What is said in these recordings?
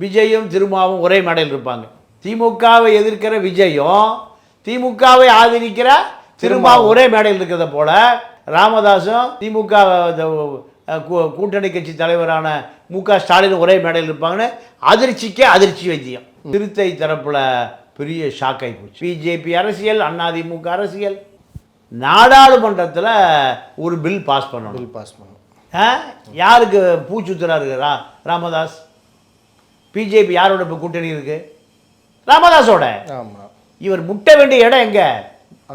விஜயும் திருமாவும் ஒரே மேடையில் இருப்பாங்க. திமுகவை எதிர்க்கிற விஜயும் திமுகவை ஆதரிக்கிற திருமாவும் ஒரே மேடையில் இருக்கிறத போல ராமதாஸும் திமுக கூட்டணி கட்சி தலைவரான மு க ஸ்டாலின் ஒரே மேடையில் இருப்பாங்கன்னு அதிர்ச்சிக்கே அதிர்ச்சி வைத்தியம். திருத்தை தரப்புல பெரிய ஷாக் ஆகி போச்சு. பிஜேபி அரசியல் அதிமுக அரசியல். நாடாளுமன்றத்தில் ஒரு பில் பாஸ் பண்ணணும். பில் பாஸ் பண்ணும் ஆ? யாருக்கு பூச்சுத்துறா இருக்கு ரா ராமதாஸ்? பிஜேபி யாரோட இப்போ கூட்டணி இருக்கு? ராமதாஸோட. ஆமாம் இவர் முட்ட வேண்டிய இடம் எங்க?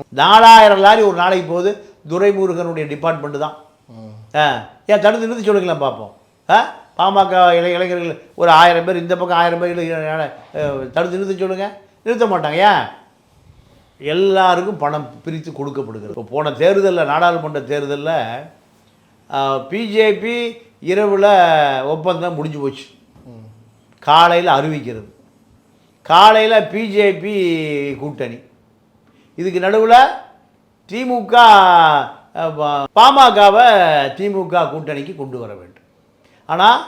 நாலாயிரம் லாரி ஒரு நாளைக்கு போகுது. துரைமுருகனுடைய டிபார்ட்மெண்ட் தான். ஆ. ஏன் தடுத்து நிறுத்தி சொல்லுங்களேன் பார்ப்போம் ஆ? பாமக இளை இளைஞர்கள் ஒரு ஆயிரம் பேர் இந்த பக்கம் ஆயிரம் பேர் தடுத்து நிறுத்தி சொல்லுங்க. நிறுத்த மாட்டாங்க. ஏன்? எல்லாருக்கும் பணம் பிரித்து கொடுக்கப்படுகிறது. இப்போ போன தேர்தலில் நாடாளுமன்ற தேர்தலில் பிஜேபி இரவில் ஒப்பந்தம் முடிஞ்சு போச்சு. காலையில் அறிவிக்கிறது. காலையில் பிஜேபி கூட்டணி. இதுக்கு நடுவில் திமுக பாமகவை திமுக கூட்டணிக்கு கொண்டு வர வேண்டும். ஆனால்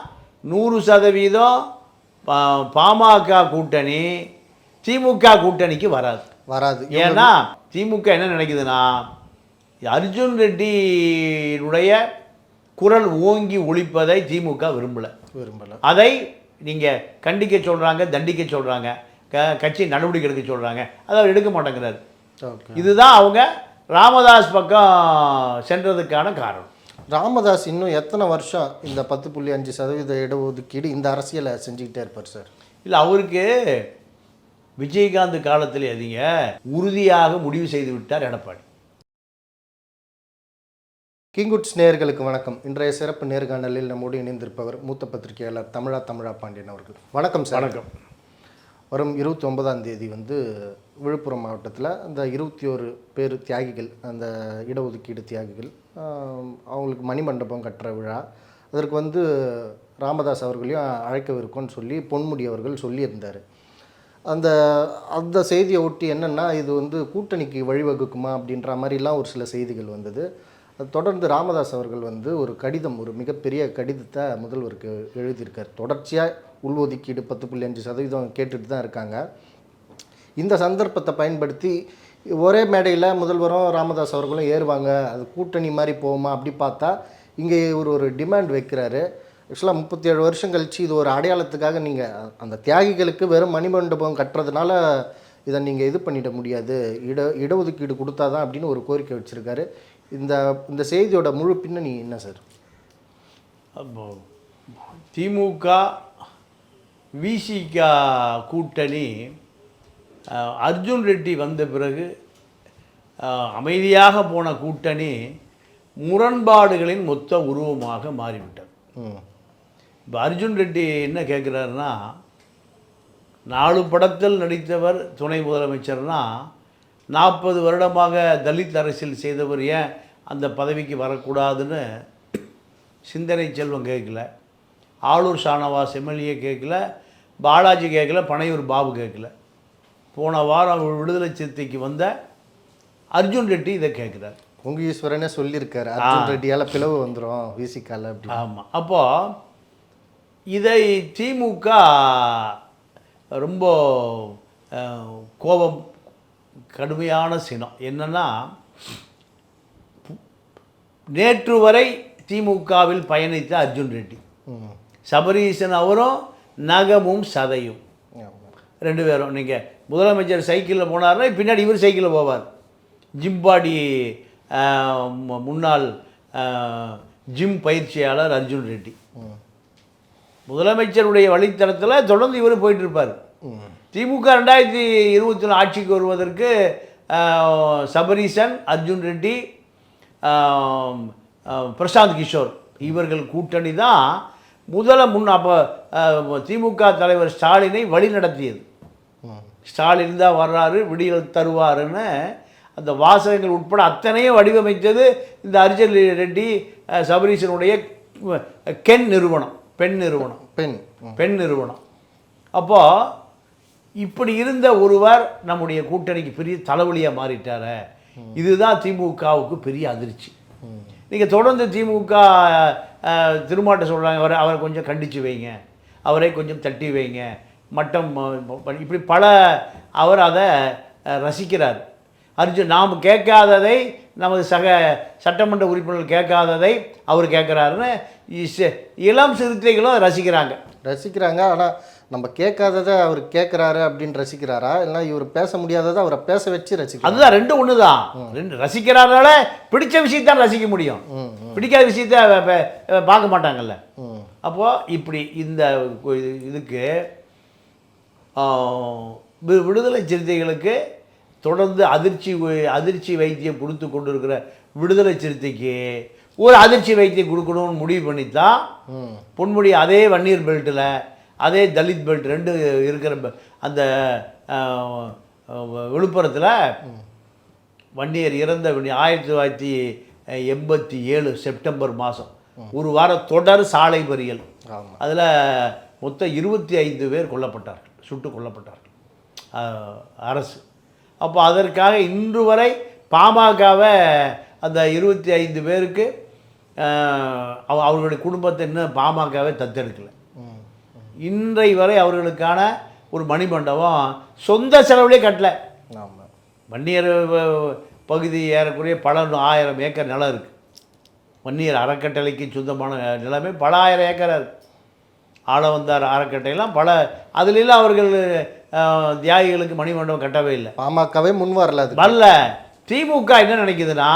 நூறு சதவீதம் பாமக கூட்டணி திமுக கூட்டணிக்கு வராது. வராது. ஏன்னா திமுக என்ன நினைக்குதுன்னா அர்ஜுன் ரெட்டியினுடைய குரல் ஓங்கி ஒழிப்பதை திமுக விரும்பலை. விரும்பல. அதை நீங்கள் கண்டிக்க சொல்கிறாங்க தண்டிக்க சொல்கிறாங்க க கட்சி நடவடிக்கை எடுக்க சொல்கிறாங்க அதை அவர் எடுக்க மாட்டேங்கிறார். இதுதான் அவங்க ராமதாஸ் பக்கம் சென்றதுக்கான காரணம். ராமதாஸ் இன்னும் எத்தனை வருஷம் இந்த பத்து புள்ளி அஞ்சு சதவீத இடஒதுக்கீடு இந்த அரசியலை செஞ்சுக்கிட்டே இருப்பார் சார்? இல்லை அவருக்கு விஜயகாந்த் காலத்தில் அதிக உறுதியாக முடிவு செய்து விட்டார் எடப்பாடி. கிங்குட்ஸ் நேயர்களுக்கு வணக்கம். இன்றைய சிறப்பு நேர்காணலில் நம்மோடு இணைந்திருப்பவர் மூத்த பத்திரிகையாளர் தமிழா தமிழா பாண்டியன் அவர்கள். வணக்கம் சார். வணக்கம். வரும் இருபத்தி ஒன்பதாம் தேதி வந்து விழுப்புரம் மாவட்டத்தில் அந்த இருபத்தி ஒரு பேர் தியாகிகள் அந்த இடஒதுக்கீடு தியாகிகள் அவங்களுக்கு மணிமண்டபம் கட்டுற விழா அதற்கு வந்து ராமதாஸ் அவர்களையும் அழைக்கவிருக்கோன்னு சொல்லி பொன்முடி அவர்கள் சொல்லியிருந்தார். அந்த அந்த செய்தியை ஒட்டி என்னென்னா இது வந்து கூட்டணிக்கு வழிவகுக்குமா அப்படின்ற மாதிரிலாம் ஒரு சில செய்திகள் வந்தது. அது தொடர்ந்து ராமதாஸ் அவர்கள் வந்து ஒரு கடிதம் ஒரு மிகப்பெரிய கடிதத்தை முதல்வருக்கு எழுதியிருக்கார். தொடர்ச்சியாக உள்ஒதுக்கீடு பத்து புள்ளி அஞ்சு சதவீதம் கேட்டுட்டு தான் இருக்காங்க. இந்த சந்தர்ப்பத்தை பயன்படுத்தி ஒரே மேடையில் முதல்வரும் ராமதாஸ் அவர்களும் ஏறுவாங்க. அது கூட்டணி மாதிரி போகுமா அப்படி பார்த்தா இங்கே ஒரு ஒரு டிமாண்ட் வைக்கிறாரு. ஆக்சுவலாக முப்பத்தி ஏழு வருஷம் கழிச்சு இது ஒரு அடையாளத்துக்காக நீங்கள் அந்த தியாகிகளுக்கு வெறும் மணிமண்டபம் கட்டுறதுனால இதை நீங்கள் இது பண்ணிட முடியாது. இட இடஒதுக்கீடு கொடுத்தாதான் அப்படின்னு ஒரு கோரிக்கை வச்சுருக்காரு. இந்த இந்த செய்தியோட முழு பின்னணி என்ன சார்? திமுக விசிக கூட்டணி அர்ஜுன் ரெட்டி வந்த பிறகு அமைதியாக போன கூட்டணி முரண்பாடுகளின் மொத்த உருவமாக மாறிவிட்டது. இப்போ அர்ஜுன் ரெட்டி என்ன கேட்குறாருன்னா நாலு படத்தில் நடித்தவர் துணை முதலமைச்சர்னா நாற்பது வருடமாக தலித் அரசியல் செய்தவர் ஏன் அந்த பதவிக்கு வரக்கூடாதுன்னு சிந்தனை செல்வம் கேட்கல. ஆளூர் ஷானவாஸ் எம்எல்ஏ கேட்கல பாலாஜி கேட்கல பனையூர் பாபு கேட்கல. போன வாரம் விடுதலை சிறுத்தைக்கு வந்த அர்ஜுன் ரெட்டி இதை கேட்குறார். பொங்கு ஈஸ்வரனே சொல்லியிருக்காரு அர்ஜுன் ரெட்டியால் பிளவு வந்துடும் விசிக்கால அப்படி. ஆமாம் அப்போது இதை திமுக ரொம்ப கோபம் கடுமையான சினம். என்னன்னா நேற்று வரை திமுகவில் பயணித்த அர்ஜுன் ரெட்டி. சபரீசன் அவரும் நகமும் சதையும். ரெண்டு பேரும். நீங்கள் முதலமைச்சர் சைக்கிளில் போனார்னா பின்னாடி இவர் சைக்கிளில் போவார். ஜிம்பாடி முன்னாள் ஜிம் பயிற்சியாளர் அர்ஜுன் ரெட்டி. முதலமைச்சருடைய வழித்தடத்தில் தொடர்ந்து இவர் போயிட்டு இருப்பார். திமுக ரெண்டாயிரத்தி இருபத்தி நாலு ஆட்சிக்கு வருவதற்கு சபரீசன் அர்ஜுன் ரெட்டி பிரசாந்த் கிஷோர் இவர்கள் கூட்டணி தான் முதல முன் அப்போ திமுக தலைவர் ஸ்டாலினை வழி நடத்தியது ஸ்டாலின் தான் வர்றாரு விடியல் தருவாருன்னு அந்த வாசகங்கள் உட்பட அத்தனையும் வடிவமைத்தது இந்த அர்ஜுன் ரெட்டி சபரீசனுடைய கென் நிறுவனம் பெண் நிறுவனம். பெண். பெண் நிறுவனம். அப்போது இப்படி இருந்த ஒருவர் நம்முடைய கூட்டணிக்கு பெரிய தலைவலியாக மாறிட்டார. இதுதான் திமுகவுக்கு பெரிய அதிர்ச்சி. நீங்கள் தொடர்ந்து திமுக திருமாட்ட சொல்கிறாங்க அவரை அவரை கொஞ்சம் கண்டித்து வைங்க. அவரை கொஞ்சம் தட்டி வைங்க. மட்டம் இப்படி பல அவர் அதை ரசிக்கிறார். அர்ஜுன் நாம் கேட்காததை நமது சக சட்டமன்ற உறுப்பினர்கள் கேட்காததை அவர் கேட்குறாருன்னு இளம் சிறுத்தைகளும் ரசிக்கிறாங்க. ரசிக்கிறாங்க ஆனால் நம்ம கேட்காததை அவர் கேட்குறாரு அப்படின்னு ரசிக்கிறாரா? இல்லை இவர் பேச முடியாததை அவரை பேச வச்சு ரசிக்கிறார்? அதுதான் ரெண்டும் ஒன்று தான் ரெண்டு ரசிக்கிறாரால பிடிச்ச விஷயத்தான் ரசிக்க முடியும். பிடிக்காத விஷயத்த பார்க்க மாட்டாங்கல்ல. அப்போது இப்படி இந்த இதுக்கு விடுதலை சிறுத்தைகளுக்கு தொடர்ந்து அதிர்ச்சி அதிர்ச்சி வைத்தியம் கொடுத்து கொண்டு இருக்கிற விடுதலை சிறுத்தைக்கு ஒரு அதிர்ச்சி வைத்தியம் கொடுக்கணும்னு முடிவு பண்ணித்தான் பொன்முடி அதே வன்னியர் பெல்ட்டில் அதே தலித் பெல்ட் ரெண்டு இருக்கிற அந்த விழுப்புரத்தில் வன்னியர் இறந்த ஆயிரத்தி தொள்ளாயிரத்தி எண்பத்தி ஏழு செப்டம்பர் மாதம் ஒரு வாரம் தொடர் சாலை மறியல் ஆமாம் அதில் மொத்தம் இருபத்தி ஐந்து பேர் கொல்லப்பட்டார்கள் சுட்டு கொல்லப்பட்டார்கள். அரசு. அப்போ அதற்காக இன்று வரை பாமகவை அந்த இருபத்தி ஐந்து பேருக்கு அவ- அவர்களுடைய குடும்பத்தை இன்னும் பாமகவை தத்தெடுக்கலை. இன்றை வரை அவர்களுக்கான ஒரு மணிமண்டபம் சொந்த செலவுலேயே கட்டல. ஆமாம் வன்னியர் பகுதி ஏறக்குறைய பல ஆயிரம் ஏக்கர் நிலம் இருக்குது வன்னியர் அறக்கட்டளைக்கு சொந்தமான நிலமே பல ஆயிரம் ஏக்கராக இருக்குது ஆளவந்தார் அறக்கட்டையெல்லாம் பல அதுலெல்லாம் அவர்கள் தியாகிகளுக்கு மணிமண்டபம் கட்டவே இல்லை. பாமகவே முன் வரல அது வரல. திமுக என்ன நினைக்குதுன்னா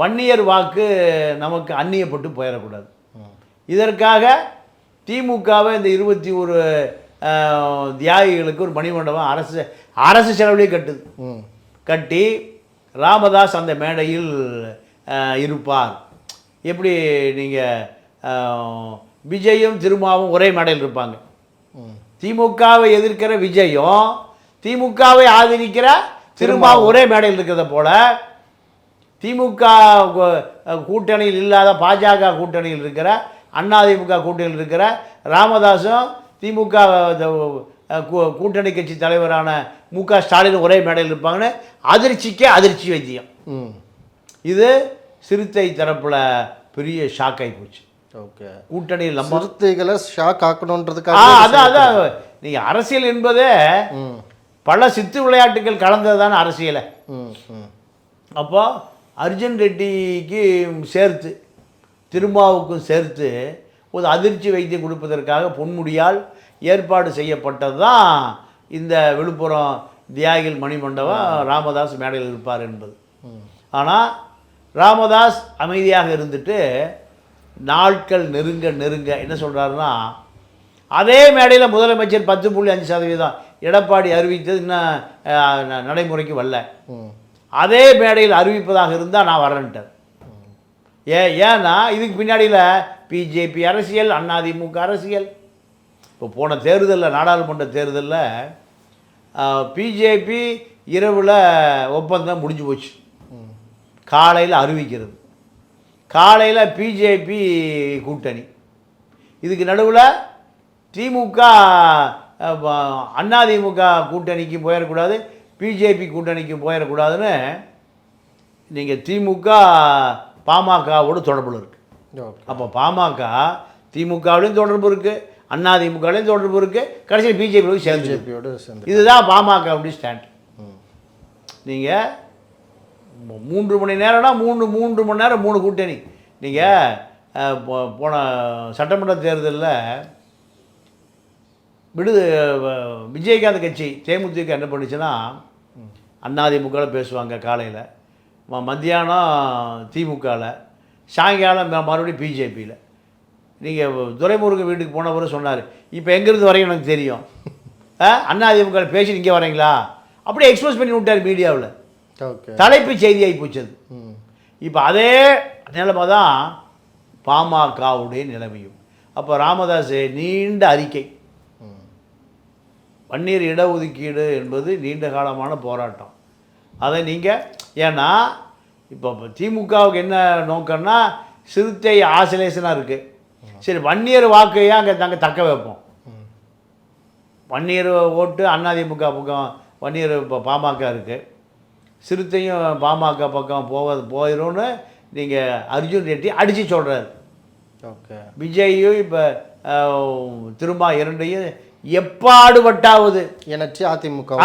வன்னியர் வாக்கு நமக்கு அந்நியப்பட்டு போயிடக்கூடாது. இதற்காக திமுகவை இந்த இருபத்தி ஒரு தியாகிகளுக்கு ஒரு மணிமண்டபம் அரசு அரசு செலவுலேயே கட்டுது. கட்டி ராமதாஸ் அந்த மேடையில் இருப்பார். எப்படி நீங்கள் விஜயும் திருமாவும் ஒரே மேடையில் இருப்பாங்க. திமுகவை எதிர்க்கிற விஜயும் திமுகவை ஆதரிக்கிற திருமாவும் ஒரே மேடையில் இருக்கிறத போல திமுக கூட்டணியில் இல்லாத பாஜக கூட்டணியில் இருக்கிற அதிமுக கூட்டணியில் இருக்கிற ராமதாஸும் திமுக கூட்டணி கட்சி தலைவரான மு க ஸ்டாலின் ஒரே மேடையில் இருப்பாங்கன்னு அதிர்ச்சிக்கே அதிர்ச்சி வைத்தியம். இது சிறுத்தை தரப்புல பெரிய ஷாக் ஆகி போச்சு. ஓகே. கூட்டணியில் நம்ம சிறுத்தைகளை ஷாக் ஆக்கணுன்றதுக்காக அதான் அதான். நீங்கள் அரசியல் என்பதே பல சித்து விளையாட்டுகள் கலந்தது தானே அரசியலை. ம் ம். அப்போ அர்ஜுன் ரெட்டிக்கு சேர்த்து திருமாவுக்கும் சேர்த்து ஒரு அதிர்ச்சி வைத்தியம் கொடுப்பதற்காக பொன்முடியால் ஏற்பாடு செய்யப்பட்டது தான் இந்த விழுப்புரம் தியாகிகள் மணிமண்டபம் ராமதாஸ் மேடையில் இருப்பார் என்பது. ஆனால் ராமதாஸ் அமைதியாக இருந்துட்டு நாட்கள் நெருங்க நெருங்க என்ன சொல்கிறாருன்னா அதே மேடையில் முதலமைச்சர் பத்து புள்ளி அஞ்சு சதவீதம் எடப்பாடி அறிவித்தது இன்னும் நடைமுறைக்கு வரல. அதே மேடையில் அறிவிப்பதாக இருந்தால் நான் வரேன்ட்டேன் ஏ ஏன்னா இதுக்கு பின்னாடியில் பிஜேபி அரசியல் அதிமுக அரசியல். இப்போ போன தேர்தலில் நாடாளுமன்ற தேர்தலில் பிஜேபி இரவில் ஒப்பந்தம் முடிஞ்சு போச்சு. காலையில் அறிவிக்கிறது. காலையில் பிஜேபி கூட்டணி. இதுக்கு நடுவில் திமுக அதிமுக கூட்டணிக்கு போயிடக்கூடாது பிஜேபி கூட்டணிக்கு போயிடக்கூடாதுன்னு நீங்கள் திமுக பாமகவோடு தொடர்பில் இருக்குது அப்போ பாமக திமுகவிலையும் தொடர்பு இருக்குது அதிமுகவிலையும் தொடர்பு இருக்குது கடைசியில் பிஜேபி போய் சேர்ந்து பிஜேபியோடு சேர்ந்து இதுதான் பாமக அப்படி ஸ்டாண்ட் நீங்கள் மூன்று மணி நேரம்னா மூணு மூன்று மணி நேரம் மூணு கூட்டணி. நீங்கள் போன சட்டமன்ற தேர்தலில் விடுது அஹ், விஜயகாந்த் கட்சி தேமுதிக என்ன பண்ணுச்சுன்னா அதிமுகவில் பேசுவாங்க காலையில். மத்தியானம் திமுகவில் சாயங்காலம் மறுபடியும் பிஜேபியில். நீங்கள் துரைமுருகன் வீட்டுக்கு போனவரும் சொன்னார் இப்போ எங்கேருந்து வரையும் எனக்கு தெரியும். அதிமுக பேசி இங்கே வரீங்களா? அப்படியே எக்ஸ்போஸ் பண்ணி விட்டார் மீடியாவில். தலைப்பு செய்தியாகி போச்சது. இப்போ அதே நிலைமை தான் பாமகவுடைய நிலைமையும். அப்போ ராமதாஸ் நீண்ட அறிக்கை. ம். வன்னியர் இடஒதுக்கீடு என்பது நீண்ட காலமான போராட்டம். அதை நீங்கள் ஏன்னா இப்போ திமுகவுக்கு என்ன நோக்கம்னா சிறுத்தை ஆசிலேஷனாக இருக்குது சரி வன்னியர் வாக்கையே அங்கே நாங்கள் தக்க வைப்போம். வன்னியர் ஓட்டு அதிமுக பக்கம் வன்னியர் இப்போ பாமக இருக்குது சிறுத்தையும் பாமக பக்கம் போவ போயிடும்னு நீங்கள் அர்ஜுன் ரெட்டி அடித்து சொல்கிறாரு ஓகே. விஜயும் இப்போ திரும்ப இரண்டையும் எப்பாடுபட்டாவது. எனச்சி அதிமுக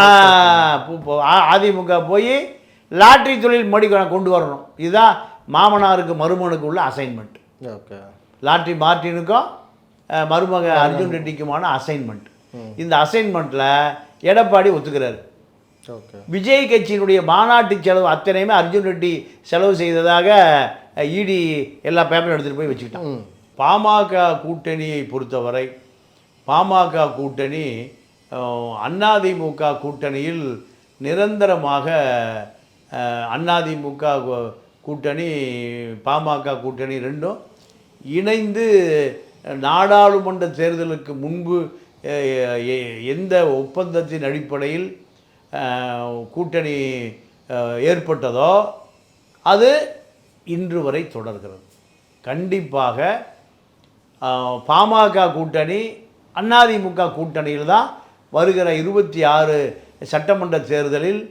அதிமுக போய் லாட்ரி தொழில் மடி கொண்டு வரணும். இதுதான் மாமனாருக்கு மருமகனுக்கு உள்ள அசைன்மெண்ட் ஓகே. லாட்ரி மார்ட்டினுக்கும் அஹ், மருமக அர்ஜுன் ரெட்டிக்குமான அசைன்மெண்ட் இந்த அசைன்மெண்ட்டில் எடப்பாடி ஒத்துக்கிறாரு. ஓகே. விஜய் கட்சியினுடைய மாநாட்டு செலவு அத்தனையுமே அர்ஜுன் ரெட்டி செலவு செய்ததாக இடி எல்லா பேப்பரும் எடுத்துகிட்டு போய் வச்சுக்கிட்டான். பாமக கூட்டணியை பொறுத்தவரை பாமக கூட்டணி அஹ், அண்ணாதிமுக கூட்டணியில் நிரந்தரமாக அதிமுக அண்ணாதிமுக கூட்டணி பாமக கூட்டணி ரெண்டும் இணைந்து நாடாளுமன்ற தேர்தலுக்கு முன்பு எ- எந்த ஒப்பந்தத்தின் அடிப்படையில் கூட்டணி ஏற்பட்டதோ அது இன்று வரை தொடர்கிறது. கண்டிப்பாக பாமக கூட்டணி அதிமுக கூட்டணியில் தான் வருகிற இருபத்தி ஆறு சட்டமன்ற தேர்தலில்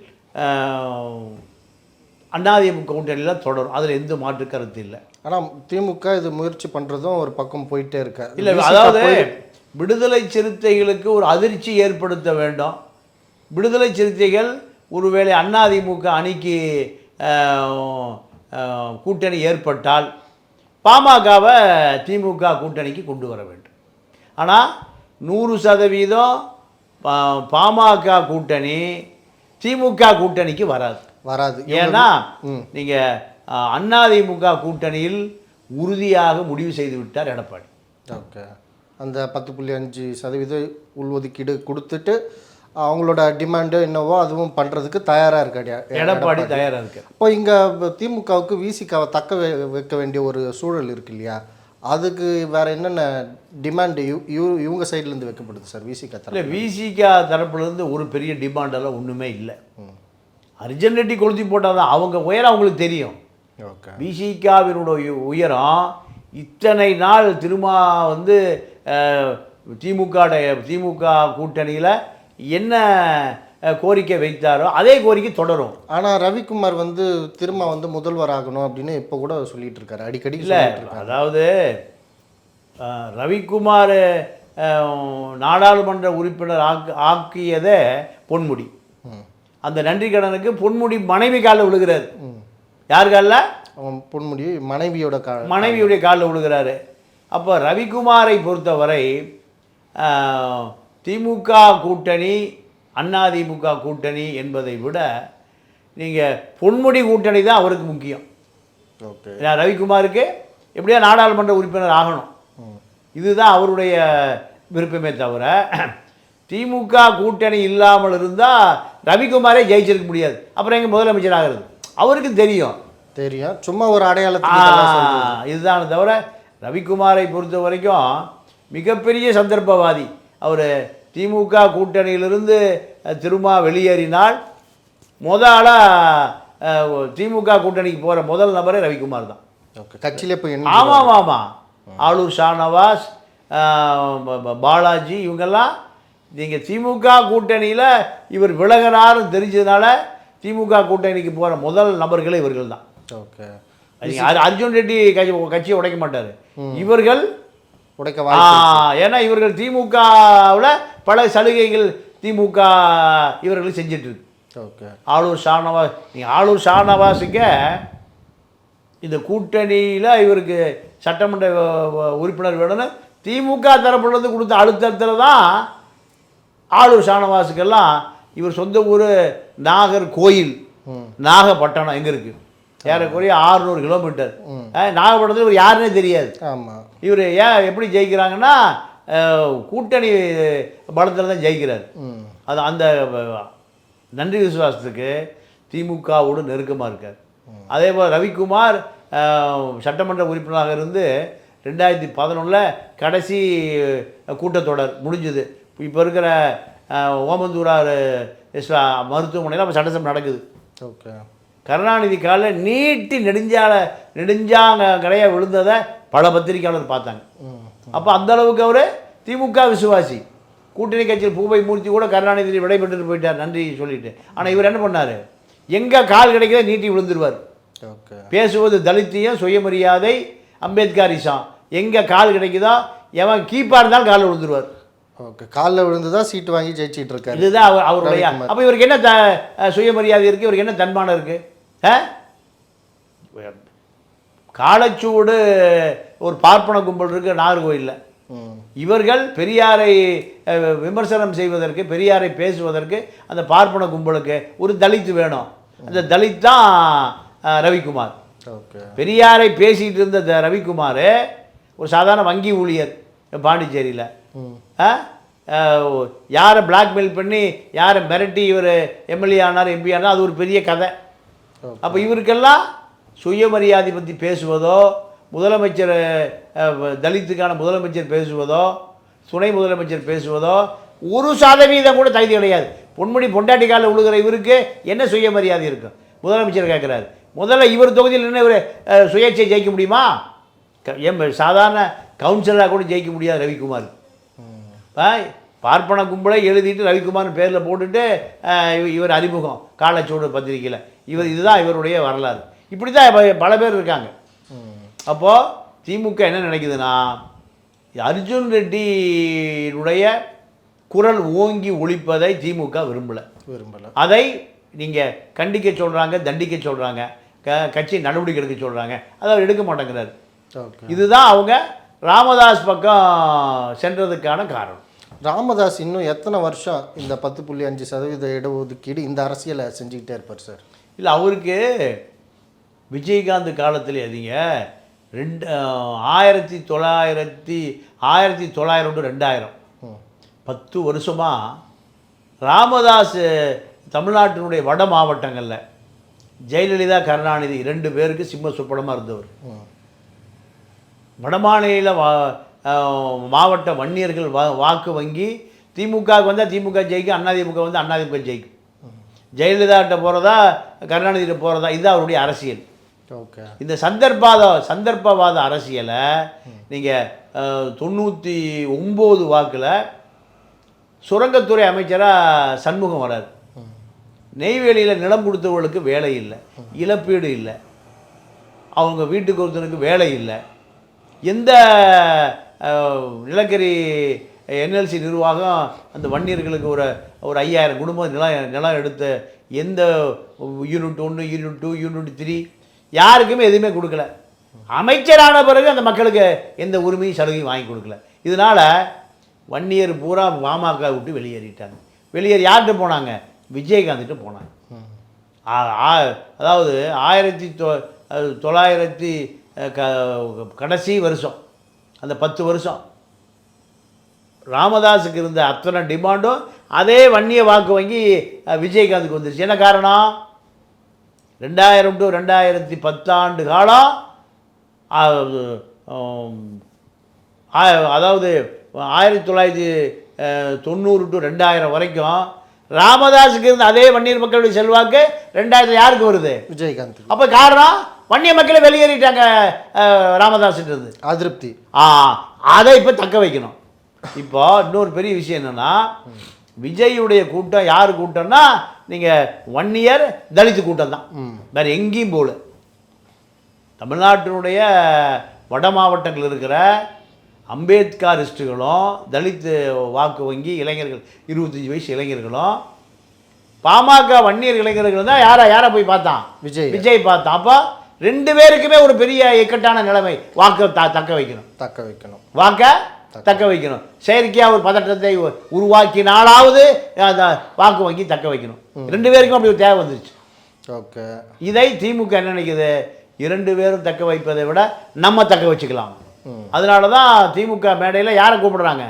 அதிமுக கூட்டணியில் தொடரும். அதில் எந்த மாற்று கருத்து இல்லை. ஆனால் திமுக இது முயற்சி பண்ணுறதும் ஒரு பக்கம் போயிட்டே இருக்க. இல்லை அதாவது விடுதலை சிறுத்தைகளுக்கு ஒரு அதிர்ச்சி ஏற்படுத்த வேண்டும். விடுதலை சிறுத்தைகள் ஒருவேளை அதிமுக அணிக்கு கூட்டணி ஏற்பட்டால் பாமகவை திமுக கூட்டணிக்கு கொண்டு வர வேண்டும். ஆனால் நூறு சதவீதம் பாமக கூட்டணி திமுக கூட்டணிக்கு வராது. வராது. ஏன்னா நீங்கள் அதிமுக கூட்டணியில் உறுதியாக முடிவு செய்து விட்டார் எடப்பாடி. ஓகே. அந்த பத்து புள்ளி அஞ்சு சதவீத உள்ஒதுக்கீடு கொடுத்துட்டு அவங்களோட டிமாண்டு என்னவோ அதுவும் பண்ணுறதுக்கு தயாராக இருக்காடியா எடப்பாடி. தயாராக இருக்கு இப்போ இங்கே திமுகவுக்கு விசிகாவை தக்க வைக்க வேண்டிய ஒரு சூழல் இருக்கு இல்லையா? அதுக்கு வேற என்னென்ன டிமாண்டு இவங்க சைட்லேருந்து வைக்கப்படுது சார் விசிகா இல்லை விசிகா தரப்புலேருந்து ஒரு பெரிய டிமாண்டெல்லாம் ஒன்றுமே இல்லை. அர்ஜென்ட் ரெட்டி கொளுத்தி போட்டால் தான் அவங்க உயரம் அவங்களுக்கு தெரியும். ஓகே. விசிகாவினுடைய உயரம் இத்தனை நாள் திருமா வந்து திமுக திமுக கூட்டணியில் என்ன கோரிக்கை வைத்தாரோ அதே கோரிக்கை தொடரும். ஆனால் ரவிக்குமார் வந்து திரும்ப வந்து முதல்வர் ஆகணும் அப்படின்னு இப்போ கூட சொல்லிட்டு இருக்காரு. அடிக்கடி இல்லை அதாவது ரவிக்குமார் நாடாளுமன்ற உறுப்பினர் ஆக்கு ஆக்கியதே பொன்முடி. அந்த நன்றி கடனுக்கு பொன்முடி மனைவி காலில் விழுகிறாரு. யார் காலில்? பொன்முடி மனைவியோட கா மனைவியுடைய காலில் விழுகிறாரு. அப்போ ரவிக்குமாரை பொறுத்தவரை திமுக கூட்டணி அதிமுக கூட்டணி என்பதை விட நீங்கள் பொன்முடி கூட்டணி தான் அவருக்கு முக்கியம். ஓகே. ரவிக்குமாருக்கு எப்படியா நாடாளுமன்ற உறுப்பினர் ஆகணும். இதுதான் அவருடைய விருப்பமே தவிர திமுக கூட்டணி இல்லாமல் இருந்தால் ரவிக்குமாரே ஜெயிச்சிருக்க முடியாது. அப்புறம் எங்கே முதலமைச்சர் ஆகிறது? அவருக்கு தெரியும். தெரியும். சும்மா ஒரு சொல்றது. இதுதான் தவிர ரவிக்குமாரை பொறுத்த வரைக்கும் மிகப்பெரிய சந்தர்ப்பவாதி. அவர் திமுக கூட்டணியிலிருந்து அஹ், திரும்ப வெளியேறினால் முத ஆளாக திமுக கூட்டணிக்கு போகிற முதல் நபரே ரவிக்குமார் தான். ஓகே. கட்சியிலே போய் என்ன ஆமாம் ஆமாம் ஆளூர் ஷானவாஸ் பாலாஜி இவங்கெல்லாம் நீங்கள் திமுக கூட்டணியில் இவர் விலகிறாருன்னு தெரிஞ்சதுனால திமுக கூட்டணிக்கு போகிற முதல் நபர்களே இவர்கள் தான். ஓகே. அர்ஜுன் ரெட்டி கட்சி கட்சியை உடைக்க மாட்டார். இவர்கள் உடைக்க ஏன்னா இவர்கள் திமுகவில் பல சலுகைகள் திமுக இவர்கள் செஞ்சிட்டு இருக்கு. ஓகே. ஆளூர் ஷானவாஸ் நீங்கள் ஆளூர் ஷானவாஸுக்கு இந்த கூட்டணியில் இவருக்கு சட்டமன்ற உறுப்பினர் வேணும்னு திமுக தரப்புலேருந்து கொடுத்த அழுத்தத்தில் தான் ஆளூர் ஷானவாஸுக்கெல்லாம் இவர் சொந்த ஊர் நாகர் கோயில் நாகப்பட்டினம் எங்கே இருக்குது ஏறக்குறைய ஆறுநூறு கிலோமீட்டர். நாகப்பட்டினத்தில் இவர் யாருன்னே தெரியாது. ஆமாம் இவர் ஏன் எப்படி ஜெயிக்கிறாங்கன்னா கூட்டணி பலத்தில் தான் ஜெயிக்கிறார். அது அந்த நன்றி விசுவாசத்துக்கு திமுகவோடு நெருக்கமாக இருக்கார். அதே போல் ரவிக்குமார் சட்டமன்ற உறுப்பினராக இருந்து ரெண்டாயிரத்தி பதினொன்றில் கடைசி கூட்டத்தொடர் முடிஞ்சுது. இப்போ இருக்கிற ஓமந்தூரார் மருத்துவமனையில் அப்போ சட்டசபை நடக்குது. ஓகே. கருணாநிதி காலில் நீட்டி நெடுஞ்சால நெடுஞ்சாங்க கடையாக விழுந்ததை பல பத்திரிக்கையாளர் பார்த்தாங்க. அப்போ அந்த அளவுக்கு அவர் திமுக விசுவாசி. கூட்டணி கட்சியில் பூவை மூர்த்தி கூட கருணாநிதி விடைபெற்றுட்டு போயிட்டார் நன்றி சொல்லிட்டு. ஆனால் இவர் என்ன பண்ணார்? எங்கே கால் கிடைக்கிறத நீட்டி விழுந்துருவார். ஓகே. பேசுவது தலித்தியம் சுயமரியாதை அம்பேத்கரிசம் எங்கே கால் கிடைக்குதோ எவன் கீப்பா இருந்தாலும் காலில் விழுந்துருவார். ஓகே. காலில் விழுந்து தான் சீட்டு வாங்கி ஜெயிச்சிட்டு இருக்காரு. இதுதான் அவர் அவருடைய. அப்போ இவருக்கு என்ன த சுயமரியாதை இருக்குது இவருக்கு என்ன தன்மானம் இருக்குது காலச்சூடு ஒரு பார்ப்பன கும்பல் இருக்குது நாகர்கோயிலில் இவர்கள் பெரியாரை விமர்சனம் செய்வதற்கு பெரியாரை பேசுவதற்கு அந்த பார்ப்பன கும்பலுக்கு ஒரு தலித் வேணும். அந்த தலித் தான் ரவிக்குமார். பெரியாரை பேசிகிட்டு இருந்த ரவிக்குமார் ஒரு சாதாரண வங்கி ஊழியர் பாண்டிச்சேரியில். யாரை பிளாக்மெயில் பண்ணி யாரை மிரட்டி இவர் எம்எல்ஏ ஆனார் எம்பி ஆனார் அது ஒரு பெரிய கதை. அப்போ இவருக்கெல்லாம் சுயமரியாதை பற்றி பேசுவதோ முதலமைச்சர் தலித்துக்கான முதலமைச்சர் பேசுவதோ துணை முதலமைச்சர் பேசுவதோ ஒரு சதவீதம் கூட தகுதி கிடையாது. பொன்முடி பொண்டாட்டி காலில் விழுகிற இவருக்கு என்ன சுயமரியாதை இருக்கும் முதலமைச்சர் கேட்குறாரு முதல்ல இவர் தொகுதியில் என்ன இவர் அஹ், சுயேட்சை ஜெயிக்க முடியுமா? சாதாரண கவுன்சிலராக கூட ஜெயிக்க முடியாது ரவிக்குமார். பார்ப்பன கும்பலை எழுதிட்டு ரவிக்குமார் பேரில் போட்டுட்டு இவர் அறிமுகம். காலச்சூடு பத்திரிக்கையில் இவர் இதுதான் இவருடைய வரலாறு. இப்படி தான் பல பேர் இருக்காங்க. அப்போது திமுக என்ன நினைக்குதுன்னா அர்ஜுன் ரெட்டியினுடைய குரல் ஓங்கி ஒழிப்பதை திமுக விரும்பலை. விரும்பலை. அதை நீங்கள் கண்டிக்க சொல்கிறாங்க தண்டிக்க சொல்கிறாங்க க கட்சி நடவடிக்கை எடுக்க சொல்கிறாங்க அதை அவர் எடுக்க மாட்டேங்கிறாரு. ஓகே. இதுதான் அவங்க ராமதாஸ் பக்கம் சென்றதுக்கான காரணம். ராமதாஸ் இன்னும் எத்தனை வருஷம் இந்த பத்து புள்ளி அஞ்சு சதவீத இடஒதுக்கீடு இந்த அரசியலை செஞ்சுக்கிட்டே இருப்பார் சார்? இல்லை அவருக்கு விஜயகாந்த் காலத்தில் அதிங்க ரெண்டு ஆயிரத்தி தொள்ளாயிரத்தி ஆயிரத்தி தொள்ளாயிரம் டு ரெண்டாயிரம். பத்து வருஷமாக ராமதாஸ் தமிழ்நாட்டினுடைய வட மாவட்டங்களில் ஜெயலலிதா கருணாநிதி ரெண்டு பேருக்கு சிம்ம சுப்படமாக இருந்தவர். வடமாநில மாவட்ட வன்னியர்கள் வா வாக்கு வங்கி திமுகவுக்கு வந்தால் திமுக ஜெயிக்கும் அதிமுக வந்து அதிமுக ஜெயிக்கும். ஜெயலலிதாட்ட போகிறதா கருணாநிதிட்ட போகிறதா இதுதான் அவருடைய அரசியல். ஓகே. இந்த சந்தர்ப்பாத சந்தர்ப்பவாத அரசியலை நீங்கள் தொண்ணூற்றி ஒம்பது வாக்கில் சுரங்கத்துறை அமைச்சராக சண்முகம் வரார். நெய்வேலியில் நிலம் கொடுத்தவர்களுக்கு வேலை இல்லை. இழப்பீடு இல்லை. அவங்க வீட்டுக்கு ஒருத்தனுக்கு வேலை இல்லை. எந்த நிலக்கரி என்எல்சி நிர்வாகம் அந்த வன்னியர்களுக்கு ஒரு ஒரு ஐயாயிரம் குடும்பம் நிலம் நிலம் எடுத்த எந்த யூனிட் ஒன்று யூனிட் டூ யூனிட் த்ரீ யாருக்குமே எதுவுமே கொடுக்கல. அமைச்சரான பிறகு அந்த மக்களுக்கு எந்த உரிமையும் சலுகையும் வாங்கி கொடுக்கல. இதனால் வன்னியர் பூரா பாமக விட்டு வெளியேறிட்டாங்க. வெளியேறி யார்கிட்ட போனாங்க? விஜயகாந்த்கிட்ட போனாங்க. அதாவது ஆயிரத்தி தொ தொள்ளாயிரத்தி க கடைசி வருஷம். அந்த பத்து வருஷம். ராமதாஸுக்கு இருந்த அத்தனை டிமாண்டும் அதே வன்னிய வாக்கு வங்கி விஜயகாந்துக்கு வந்துருச்சு. என்ன காரணம்? ரெண்டாயிரம் டு ரெண்டாயிரத்தி பத்தாண்டு காலம் அதாவது ஆயிரத்தி தொள்ளாயிரத்தி தொண்ணூறு டு ரெண்டாயிரம் வரைக்கும் ராமதாஸுக்கு இருந்த அதே வன்னியர் மக்களுடைய செல்வாக்கு ரெண்டாயிரத்தி யாருக்கு வருது. விஜயகாந்த் அப்போ காரணம்? வன்னிய மக்களை வெளியேறிட்டாங்க இருந்து அதிருப்தி. ஆ அதை இப்போ தக்க வைக்கணும். இப்போ இன்னொரு பெரிய விஷயம் என்னன்னா விஜயுடைய கூட்டம் யார் கூட்டம்னா நீங்கள் வன்னியர் தலித்து கூட்டம் தான். வேறு எங்கேயும் போகல தமிழ்நாட்டினுடைய வட மாவட்டங்கள் இருக்கிற அம்பேத்கரிஸ்டுகளும் தலித் வாக்கு வங்கி இளைஞர்கள் இருபத்தஞ்சி வயசு இளைஞர்களும் பாமக வன்னியர் இளைஞர்கள் தான் யாரை யாரை போய் பார்த்தான்? விஜய் விஜய் பார்த்தான். அப்போ ரெண்டு பேருக்குமே ஒரு பெரிய இக்கட்டான நிலைமை. வாக்கு த தக்க வைக்கணும். தக்க வைக்கணும். வாக்க தக்க வைக்கணும். செயற்கையாக ஒரு பதட்டத்தை உ- உருவாக்கினாலாவது அந்த வாக்கு வங்கி தக்க வைக்கணும். ரெண்டு பேருக்கும் அப்படி ஒரு தேவை வந்துருச்சு. ஓகே. இதை திமுக என்ன நினைக்குது? இரண்டு பேரும் தக்க வைப்பதை விட நம்ம தக்க வச்சுக்கலாம். அதனால தான் திமுக மேடையில் யாரை கூப்பிடுறாங்க?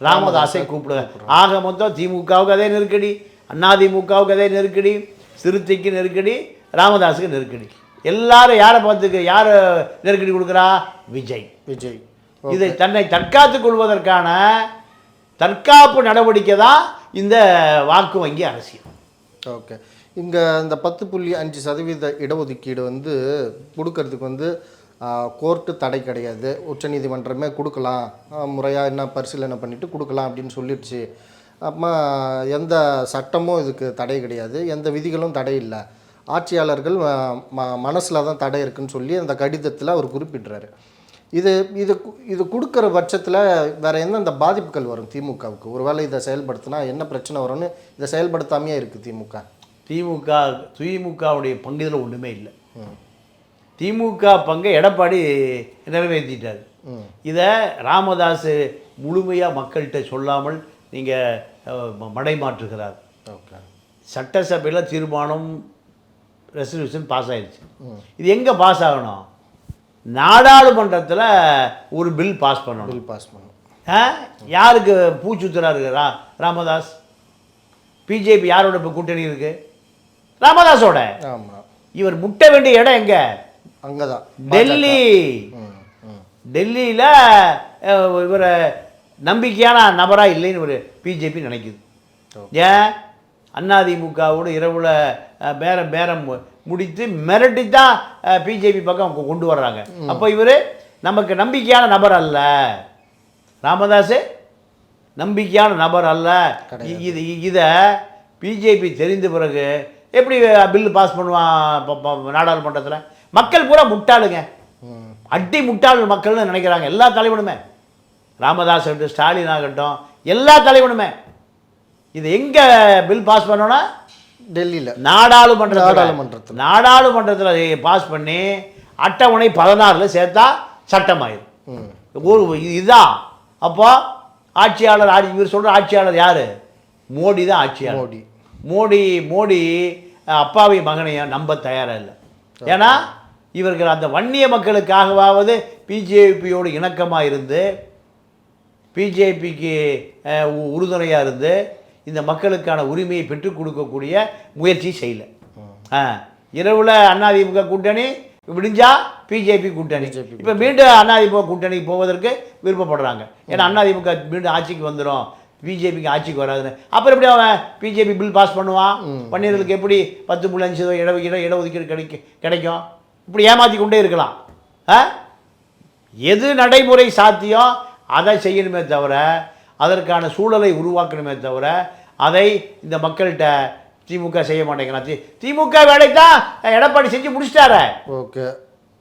ராமதாஸை கூப்பிடுறாங்க. ஆக மொத்தம் திமுகவுக்கு அதே நெருக்கடி அதிமுகவுக்கு அதே நெருக்கடி சிறுத்தைக்கு நெருக்கடி ராமதாஸுக்கு நெருக்கடி. எல்லாரும் யாரை பார்த்துக்கு யார் நெருக்கடி கொடுக்குறா? விஜய். விஜய். இதை தன்னை தற்காத்துக் கொள்வதற்கான தற்காப்பு நடவடிக்கை தான் இந்த வாக்கு வங்கி அரசியல். ஓகே. இங்கே இந்த பத்து புள்ளி அஞ்சு சதவீத இடஒதுக்கீடு வந்து கொடுக்கறதுக்கு வந்து கோர்ட்டு தடை கிடையாது. உச்சநீதிமன்றமே கொடுக்கலாம். முறையாக என்ன பரிசீலனை பண்ணிவிட்டு கொடுக்கலாம் அப்படின்னு சொல்லிடுச்சு. அப்புறமா எந்த சட்டமும் இதுக்கு தடை கிடையாது. எந்த விதிகளும் தடை இல்லை. ஆட்சியாளர்கள் மனசில் தான் தடை இருக்குன்னு சொல்லி அந்த கடிதத்தில் அவர் குறிப்பிடுறாரு. இது இது இது கொடுக்குற பட்சத்தில் வேற எந்தெந்த பாதிப்புகள் வரும் திமுகவுக்கு? ஒருவேளை இதை செயல்படுத்தினா என்ன பிரச்சனை வரும்னு இதை செயல்படுத்தாமையே இருக்குது திமுக. திமுக திமுகவுடைய பங்கு இதில் ஒன்றுமே இல்லை திமுக பங்கை எடப்பாடி நிறைவேற்றிட்டார் ம். இதை ராமதாஸ் முழுமையாக மக்கள்கிட்ட சொல்லாமல் நீங்கள் மடைமாற்றுகிறார் ஓகே. சட்டசபையில் தீர்மானம் ரெசல்யூஷன் பாஸ் ஆயிடுச்சு. இது எங்கே பாஸ் ஆகணும்? நாடாளுமன்றத்தில் ஒரு பில் பாஸ் பண்ணணும். பில் பாஸ் பண்ணும் ஆ? யாருக்கு பூச்சுத்துறாரு ரா ராமதாஸ். பிஜேபி யாரோட இப்போ கூட்டணி இருக்கு? ராமதாஸோட. ஆமாம் இவர் முட்ட வேண்டிய இடம் எங்க? அங்கே தான் டெல்லி. டெல்லியில் இவரை நம்பிக்கையான நபராக இல்லைன்னு ஒரு பிஜேபி நினைக்குது. ஏன்? அதிமுகவோட இரவில் பேரம் பேரம் முடித்து மிரட்டி தான் பிஜேபி பக்கம் கொண்டு வர்றாங்க. அப்போ இவர் நமக்கு நம்பிக்கையான நபர் அல்ல. ராமதாஸ் நம்பிக்கையான நபர் அல்ல. இது இதை பிஜேபி தெரிந்த பிறகு எப்படி பில்லு பாஸ் பண்ணுவான் நாடாளுமன்றத்தில்? மக்கள் பூரா முட்டாளுங்க. ம். அடி முட்டாள் மக்கள்னு நினைக்கிறாங்க. எல்லா தலைவனுமே. ராமதாஸ் ஆகட்டும் ஸ்டாலின் ஆகட்டும் எல்லா தலைவனுமே. இது எங்கே பில் பாஸ் பண்ணோன்னா டெல்லியில். நாடாளுமன்றத்தில். நாடாளுமன்றத்துல. நாடாளுமன்றத்தில் பாஸ் பண்ணி அட்டவணை பதினாறில் சேர்த்தா சட்டமாயிரும். ம். ஒரு இது- இதுதான். அப்போ ஆட்சியாளர் ஆட்சி இவர் சொல்கிற ஆட்சியாளர் யார்? மோடி தான் ஆட்சியாளர். மோடி. மோடி மோடி அப்பாவி மகனையும் நம்ப தயாராக இல்லை. ஏன்னா இவர்கள் அந்த வன்னிய மக்களுக்காகவாவது பிஜேபியோடு இணக்கமாக இருந்து பிஜேபிக்கு உறுதுணையாக இருந்து இந்த மக்களுக்கான உரிமையை பெற்றுக் கொடுக்கக்கூடிய முயற்சி செய்யல. ஆ. இரவில் அதிமுக கூட்டணி விடிஞ்சா பிஜேபி கூட்டணி. இப்போ மீண்டும் அதிமுக கூட்டணி போவதற்கு விருப்பப்படுறாங்க. ஏன்னா அதிமுக மீண்டும் ஆட்சிக்கு வந்துடும் பிஜேபிக்கு ஆட்சிக்கு வராதுன்னு. அப்புறம் எப்படி அவன் பிஜேபி பில் பாஸ் பண்ணுவான்? பன்னீர்களுக்கு எப்படி பத்து புள்ளி அஞ்சு இட இட இடஒதுக்கீடு கிடைக்கும் கிடைக்கும்? இப்படி ஏமாற்றி கொண்டே இருக்கலாம். ஆ? எது நடைமுறை சாத்தியம்? அதை செய்யணுமே தவிர அதற்கான சூழலை உருவாக்கணுமே தவிர அதை இந்த மக்கள்கிட்ட திமுக செய்ய மாட்டேங்கிறான். தி- திமுக வேலை தான் எடப்பாடி செஞ்சு முடிச்சிட்டாரே. ஓகே.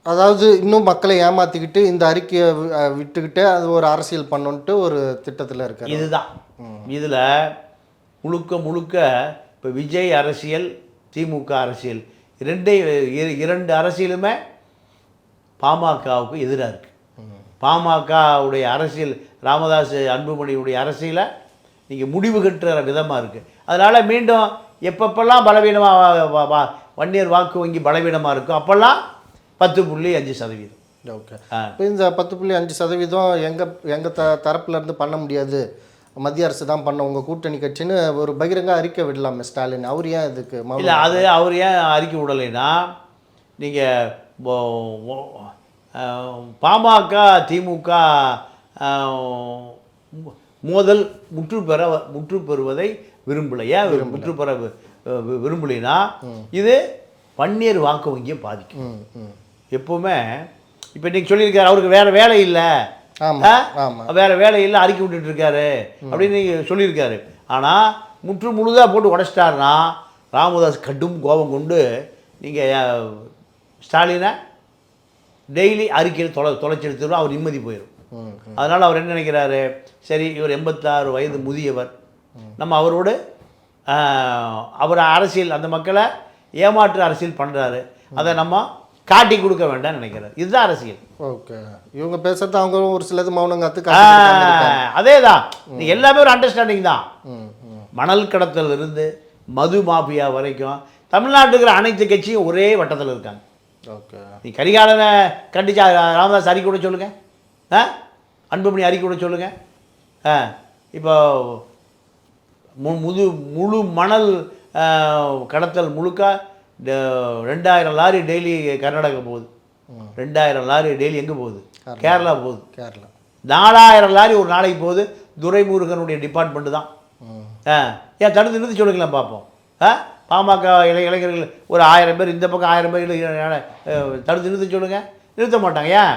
அதாவது இன்னும் மக்களை ஏமாத்திக்கிட்டு இந்த அறிக்கையை விட்டுக்கிட்டு அது ஒரு அரசியல் பண்ணணுன்ட்டு ஒரு திட்டத்தில் இருக்காரு. இதுதான். இதில் முழுக்க முழுக்க இப்போ விஜய் அரசியல் திமுக அரசியல் இரண்டை இர- இரண்டு அரசியலுமே பாமகவுக்கு எதிராக இருக்கு. பாமகவுடைய அரசியல் ராமதாஸ் அன்புமணியுடைய அரசியலை நீங்கள் முடிவு கட்டுற விதமாக இருக்குது அதனால் மீண்டும் எப்பப்பெல்லாம் பலவீனமாக வன்னியர் வாக்கு வங்கி பலவீனமாக இருக்கோ அப்போல்லாம் பத்து புள்ளி அஞ்சு சதவீதம். ஓகே. இப்போ இந்த பத்து புள்ளி அஞ்சு சதவீதம் எங்கள் எங்கள் த தரப்புல இருந்து பண்ண முடியாது. மத்திய அரசு தான் பண்ண உங்கள் கூட்டணி கட்சின்னு ஒரு பகிரங்க அறிக்கை விடலாமே ஸ்டாலின். அவர் ஏன் இதுக்கு? இல்லை அது அவர் ஏன் அறிக்கை விடலைன்னா நீங்கள் பாமக திமுக மோதல் முற்று பெற முற்று பெறுவதை விரும்பலை? ஏன் முற்று பெற விரும்பலைன்னா இது பன்னீர் வாக்கு வங்கியை பாதிக்கும். எப்பவுமே இப்போ இன்னைக்கு சொல்லியிருக்காரு அவருக்கு வேற வேலை இல்லை. வேற வேலை இல்லை அறிக்கை விட்டுட்டு இருக்காரு அப்படின்னு நீங்க சொல்லியிருக்காரு. ஆனால் முற்று முழுதாக போட்டு உடச்சிட்டாருன்னா ராமதாஸ் கடும் கோபம் கொண்டு நீங்கள் ஸ்டாலினை டெய்லி அறிக்கையில் தொலை தொலைச்சி எடுத்துடும் அவர் நிம்மதி போயிடும் அதனால் அவர் என்ன நினைக்கிறாரு? சரி இவர் எண்பத்தாறு வயது முதியவர். நம்ம அவரோடு அவர் அரசியல் அந்த மக்களை ஏமாற்று அரசியல் பண்ணுறாரு அதை நம்ம காட்டி கொடுக்க வேண்டாம்னு நினைக்கிறார். இதுதான் அரசியல். ஓகே. இவங்க பேசுறது அவங்க ஒரு சிலது மௌனம் காத்து அதே தான் எல்லாமே ஒரு அண்டர்ஸ்டாண்டிங் தான். மணல் கடத்தல் இருந்து மது மாஃபியா வரைக்கும் தமிழ்நாட்டுக்கு இருக்கிற அனைத்து கட்சியும் ஒரே வட்டத்தில் இருக்காங்க. ஓகே. நீ கரிகாலனை கண்டிச்சா ராமதாஸ் அறிக்கை விட சொல்லுங்க. ஆ? அன்புமணி அறிக்கை விட சொல்லுங்க. ஆ இப்போ மு முது முழு மணல் கடத்தல் முழுக்க ரெண்டாயிரம் லாரி டெய்லி கர்நாடகா போகுது. ரெண்டாயிரம் லாரி டெய்லி எங்கே போகுது? கேரளா. போகுது. கேரளா. நாலாயிரம் லாரி ஒரு நாளைக்கு போகுது. துரைமுருகனுடைய டிபார்ட்மெண்ட்டு தான். ஆ ஏன் தடுத்து நிறுத்தி சொல்லுங்களேன் பார்ப்போம். ஆ பாமக இளை இளைஞர்கள் ஒரு ஆயிரம் பேர் இந்த பக்கம் ஆயிரம் பேர் தடுத்து நிறுத்த சொல்லுங்கள் நிறுத்த மாட்டாங்க ஏன்?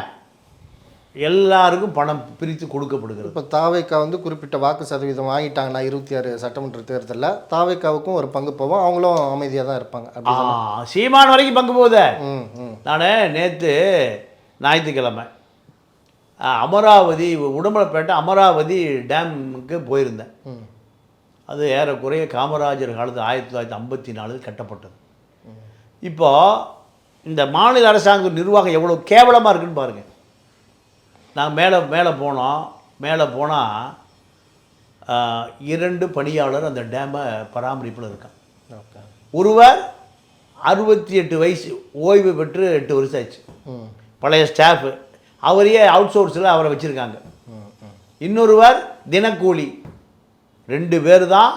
எல்லாருக்கும் பணம் பிரித்து கொடுக்கப்படுகிறது. இப்போ தாவேக்கா வந்து குறிப்பிட்ட வாக்கு சதவீதம் வாங்கிட்டாங்கன்னா இருபத்தி ஆறு சட்டமன்ற தேர்தலில் தாவேக்காவுக்கும் ஒரு பங்கு போவோம் அவங்களும் அமைதியாக தான் இருப்பாங்க. சீமான் வரைக்கும் பங்கு போகுதே. நான் நேற்று ஞாயிற்றுக்கிழமை அமராவதி உடம்பலப்பேட்டை அமராவதி டேமுக்கு போயிருந்தேன். அது ஏறக்குறைய காமராஜர் காலத்து ஆயிரத்தி தொள்ளாயிரத்தி ஐம்பத்தி நாலில் கட்டப்பட்டது. இப்போ இந்த மாநில அரசாங்க நிர்வாகம் எவ்வளோ கேவலமாக இருக்குன்னு பாருங்கள் நாங்கள் மேலே மேலே போனோம் மேலே போனால் இரண்டு பணியாளர் அந்த டேமை பராமரிப்பில் இருக்கான் ஒருவர் அறுபத்தி எட்டு வயசு ஓய்வு பெற்று எட்டு வருஷம் ஆச்சு பழைய ஸ்டாஃபு. அவரையே அவுட் சோர்ஸில் அவரை வச்சுருக்காங்க. இன்னொருவர் தினக்கூலி. ரெண்டு பேர் தான்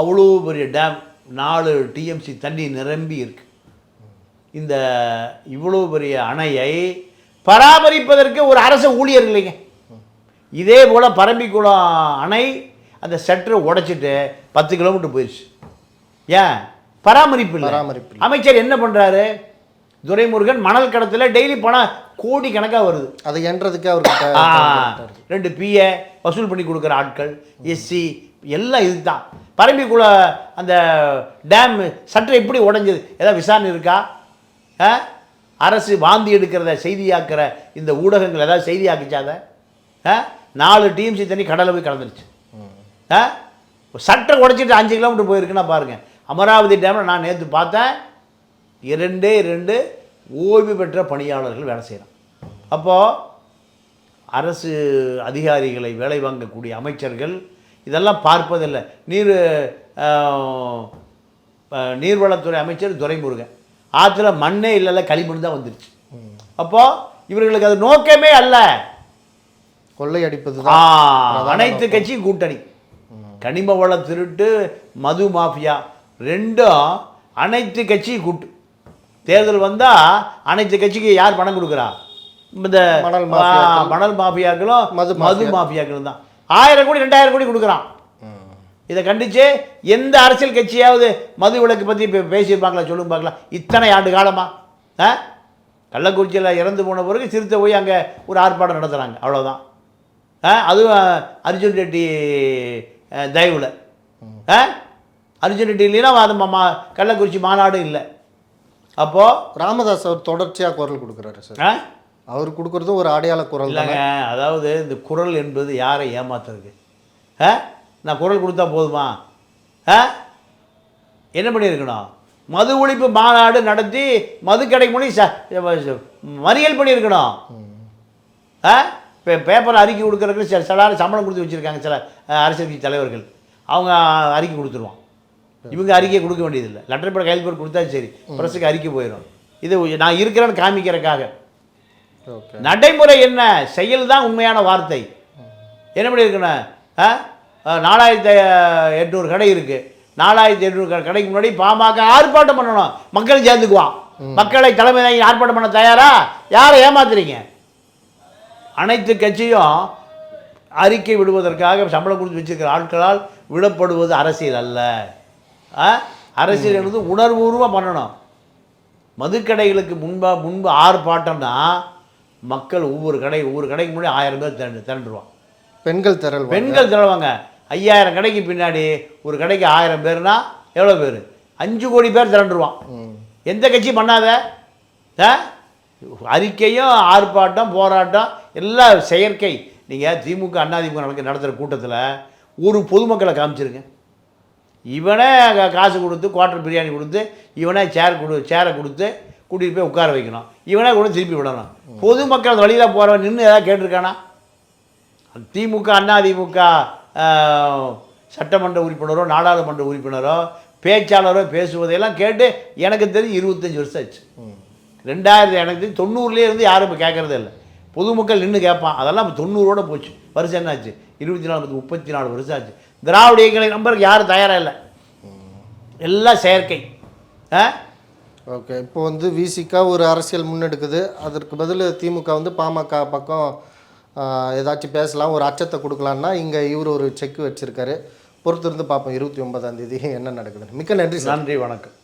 அவ்வளோ பெரிய டேம் நாலு டிஎம்சி தண்ணி நிரம்பி இருக்கு. இந்த இவ்வளோ பெரிய அணையை பராமரிப்பதற்கு ஒரு அரசு ஊழியர் இல்லைங்க. இதே போல் பரம்பிக்குளம் அணை அந்த செட்டரை உடைச்சிட்டு பத்து கிலோமீட்டர் போயிடுச்சு ஏன்? பராமரிப்பு இல்லை. பராமரிப்பு. அமைச்சர் என்ன பண்ணுறாரு துரைமுருகன் மணல் கடத்துல டெய்லி பணம் கோடி கணக்காக வருது. அதை என்றதுக்கே த- ரெண்டு பிஏ வசூல் பண்ணி கொடுக்குற ஆட்கள் எஸ்சி எல்லாம் இதுதான். பரம்பிக்குள்ள அந்த டேம் சற்று எப்படி உடைஞ்சது? ஏதாவது விசாரணை இருக்கா? ஆ? அரசு வாந்தி எடுக்கிறத செய்தியாக்கிற இந்த ஊடகங்கள் ஏதாவது செய்தியாக்கிச்சாத? ஆ? நாலு டிஎம்சி தண்ணி கடலை போய் கலந்துருச்சு. ஆ? சட்டை உடைச்சிட்டு அஞ்சு கிலோமீட்டர் போயிருக்குன்னா பாருங்கள் அமராவதி டேமில் நான் நேற்று பார்த்தேன். இரண்டே இரண்டு ஓய்வு பெற்ற பணியாளர்கள் வேலை செய்கிறான் அப்போது அரசு அதிகாரிகளை வேலை வாங்கக்கூடிய அமைச்சர்கள் இதெல்லாம் பார்ப்பதில்லை. நீர் நீர்வளத்துறை அமைச்சர் துரைமுருகன். ஆற்றுல மண்ணே இல்லைல்ல களிமண் தான் வந்துருச்சு. அப்போது இவர்களுக்கு அது நோக்கமே அல்ல. கொள்ளையடிப்பது அனைத்து கட்சி கூட்டணி. கனிம வள திருட்டு மது மாஃபியா ரெண்டும் அனைத்து கட்சி கூட்டு. தேர்தல் வந்தா அனைத்து கட்சிக்கு யார் பணம் கொடுக்குறா? இந்த மணல். மணல் மாஃபியாக்களும் மது மது மாஃபியாக்களும் தான். ஆயிரம் கோடி ரெண்டாயிரம் கோடி கொடுக்குறான். இதை கண்டிச்சு எந்த அரசியல் கட்சியாவது மது விலக்கு பற்றி பேசியிருப்பாங்களா சொல்லுங்க பார்க்கலாம் இத்தனை ஆண்டு காலமா? ஆ? கள்ளக்குறிச்சியில் இறந்து போன பிறகு சிறுத்தை போய் அங்கே ஒரு ஆர்ப்பாட்டம் நடத்துகிறாங்க அவ்வளோதான் ஆ? அதுவும் அர்ஜுன் ரெட்டி தயவில். ஆ? அர்ஜுன் ரெட்டி இல்லைன்னா அது மா கள்ளக்குறிச்சி மாநாடு இல்லை. அப்போது ராமதாஸ் அவர் தொடர்ச்சியாக குரல் கொடுக்குறாரு சார். ஆ? அவர் கொடுக்குறதும் ஒரு அடையாள குரல் இல்லைங்க. அதாவது இந்த குரல் என்பது யாரை ஏமாத்துறது? ஆ? நான் குரல் கொடுத்தா போதுமா? ஆ? என்ன பண்ணியிருக்கணும்? மது ஒழிப்பு மாநாடு நடத்தி மது கடை மொழி ச மறியல் பண்ணியிருக்கணும். ஆ? இப்போ பேப்பரில் அறிக்கை கொடுக்குறதுக்கு சில சில சம்பளம் கொடுத்து வச்சுருக்காங்க சில அரசியல் கட்சி தலைவர்கள். அவங்க அறிக்கை கொடுத்துருவான். இவங்க அறிக்கை கொடுக்க வேண்டியதில்லை. லெட்டர் பேர் கையில் போட்டு கொடுத்தா சரி. ப்ரெஸ்ஸுக்கு அறிக்கை போயிடும். இது நான் இருக்கிறேன்னு காமிக்கிறதுக்காக. ஓகே. நடைமுறை என்ன? செயல் தான் உண்மையான வார்த்தை. என்ன பண்ணியிருக்கணும்? ஆ, நாலாயிரத்தி எட்நூறு கடை இருக்குது நாலாயிரத்தி எட்நூறு கடைக்கு முன்னாடி பாமக ஆர்ப்பாட்டம் பண்ணணும். மக்கள் சேர்ந்துக்குவான். மக்களை தலைமை தாங்கி ஆர்ப்பாட்டம் பண்ண தயாரா? யாரை ஏமாத்துறீங்க? அனைத்து கட்சியும் அறிக்கை விடுவதற்காக சம்பளம் கொடுத்து வச்சிருக்கிற ஆட்களால் விடப்படுவது அரசியல் அல்ல? அரசியல் என்பது உணர்வுபூர்வமாக பண்ணணும். மதுக்கடைகளுக்கு முன்பா முன்பு ஆர்ப்பாட்டம்னா மக்கள் ஒவ்வொரு கடை ஒவ்வொரு கடைக்கு முன்னாடி ஆயிரம் பேர் திரண்டு திரண்டுருவான் பெண்கள் திரள் பெண்கள் திரளுவாங்க. ஐயாயிரம் கடைக்கு பின்னாடி ஒரு கடைக்கு ஆயிரம் பேர்னா எவ்வளோ பேர்? அஞ்சு கோடி பேர் திரண்டுருவான். எந்த கட்சி பண்ணாத? அறிக்கையும் ஆர்ப்பாட்டம் போராட்டம் எல்லாம் செயற்கை. நீங்கள் திமுக அதிமுக நடக்க நடத்துகிற கூட்டத்தில் ஒரு பொதுமக்களை காமிச்சிருங்க. இவனே காசு கொடுத்து குவார்ட்டர் பிரியாணி கொடுத்து இவனே சேர் கொடு சேரை கொடுத்து கூட்டிகிட்டு போய் உட்கார வைக்கணும். இவனே கூட திருப்பி விடணும். பொதுமக்கள் அந்த வழியில் போகிறவன் நின்று ஏதாவது கேட்டிருக்கானா? திமுக அதிமுக சட்டமன்ற உறுப்பினரோ நாடாளுமன்ற உறுப்பினரோ பேச்சாளரோ பேசுவதையெல்லாம் கேட்டு எனக்கு தெரிஞ்சு இருபத்தஞ்சி வருஷம் ஆச்சு. ரெண்டாயிரத்தி எனக்கு தெரிஞ்சு தொண்ணூறுலேயே இருந்து யாரும் இப்போ கேட்குறதே இல்லை. பொதுமக்கள் நின்று கேட்பான் அதெல்லாம் இப்போ தொண்ணூறோட போச்சு. வருஷம் என்னாச்சு இருபத்தி நாலு பத்து முப்பத்தி நாலு வருஷம் ஆச்சு. திராவிட இயக்கங்களை நம்பருக்கு யாரும் தயாராக இல்லை. எல்லாம் செயற்கை. ஆ? ஓகே. இப்போ வந்து விசிகா ஒரு அரசியல் முன்னெடுக்குது. அதற்கு பதில் திமுக வந்து பாமக பக்கம் ஏதாச்சும் பேசலாம் ஒரு அச்சத்தை கொடுக்கலான்னா இங்கே இவர் ஒரு செக் வச்சுருக்காரு. பொறுத்திருந்து பார்ப்போம் இருபத்தி ஒன்பதாம் தேதி என்ன நடக்குதுன்னு. மிக்க நன்றி நன்றி வணக்கம்.